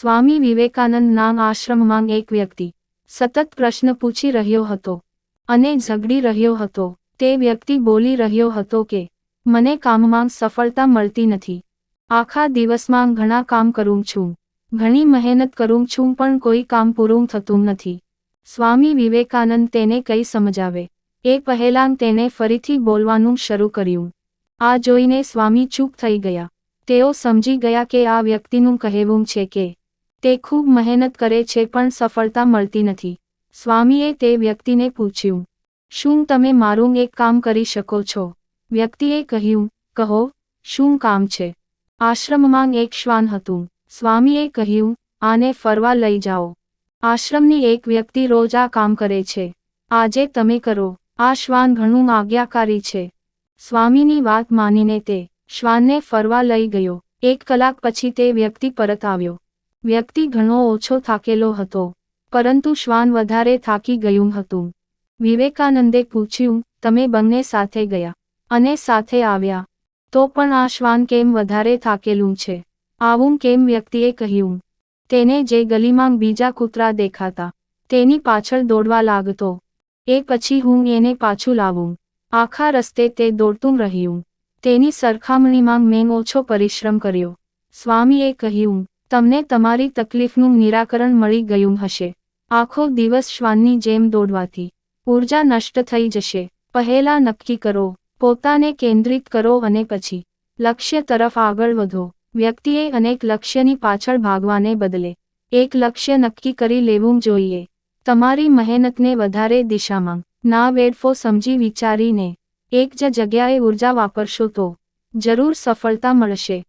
સ્વામી વિવેકાનંદ નામ આશ્રમમાં એક વ્યક્તિ સતત પ્રશ્ન પૂછી રહ્યો હતો અને ઝઘડી રહ્યો હતો. તે વ્યક્તિ બોલી રહ્યો હતો કે, મને કામમાં સફળતા મળતી નથી. આખા દિવસમાં ઘણા કામ કરું છું. ઘણી મહેનત કરું છું, પણ કોઈ કામ પૂરું થતું નથી સ્વામી વિવેકાનંદ તેને કઈ સમજાવે. એ પહેલાં તેણે ફરીથી બોલવાનું શરૂ કર્યું. આ જોઈને સ્વામી ચૂપ થઈ ગયા. તેઓ સમજી ગયા કે આ વ્યક્તિનું કહેવું છે કે તે ખૂબ મહેનત કરે છે પણ સફળતા મળતી નથી. સ્વામીએ તે વ્યક્તિને પૂછ્યું, શું તમે મારું એક કામ કરી શકો છો? વ્યક્તિએ કહ્યું, કહો, શું કામ છે? આશ્રમમાં એક શ્વાન હતું. સ્વામીએ કહ્યું, આને ફરવા લઈ જાઓ. આશ્રમની એક વ્યક્તિ રોજ આ કામ કરે છે. આજે તમે કરો. આ શ્વાન ઘણું આજ્ઞાકારી છે. સ્વામીની વાત માનીને તે શ્વાનને ફરવા લઈ ગયો. એક કલાક પછી તે વ્યક્તિ પરત આવ્યો. વ્યક્તિ ઘણો ઓછો થાકેલો હતો, પરંતુ શ્વાન વધારે થાકી ગયું હતું. વિવેકાનંદે પૂછ્યું, તમે બંને સાથે ગયા અને સાથે આવ્યા? તો પણ આ શ્વાન કેમ વધારે થાકેલું છે? આવું કેમ વ્યક્તિએ કહ્યું? તેને જે ગલીમાં બીજા કૂતરા દેખાતા, તેની પાછળ દોડવા લાગતો. એ પછી હું એને પાછું લાવું. આખા રસ્તે તે દોડતું રહ્યું. તેની સરખામણીમાં મેં ઓછો પરિશ્રમ કર્યો. સ્વામીએ કહ્યું તમને તમારી તકલીફનું નિરાકરણ મળી ગયું હશે. આખો દિવસ શ્વાનની જેમ દોડવાથી. ઊર્જા નષ્ટ થઈ જશે. પહેલા નક્કી કરો, પોતાને કેન્દ્રિત કરો અને પછી, લક્ષ્ય તરફ આગળ વધો. વ્યક્તિએ અનેક લક્ષ્યની પાછળ ભાગવાને બદલે, એક લક્ષ્ય નક્કી કરી લેવું જોઈએ. તમારી મહેનતને વધારે દિશામાં, ના વેડફો સમજી વિચારીને, એક જ જગ્યાએ ઊર્જા વાપરશો તો, જરૂર સફળતા મળશે.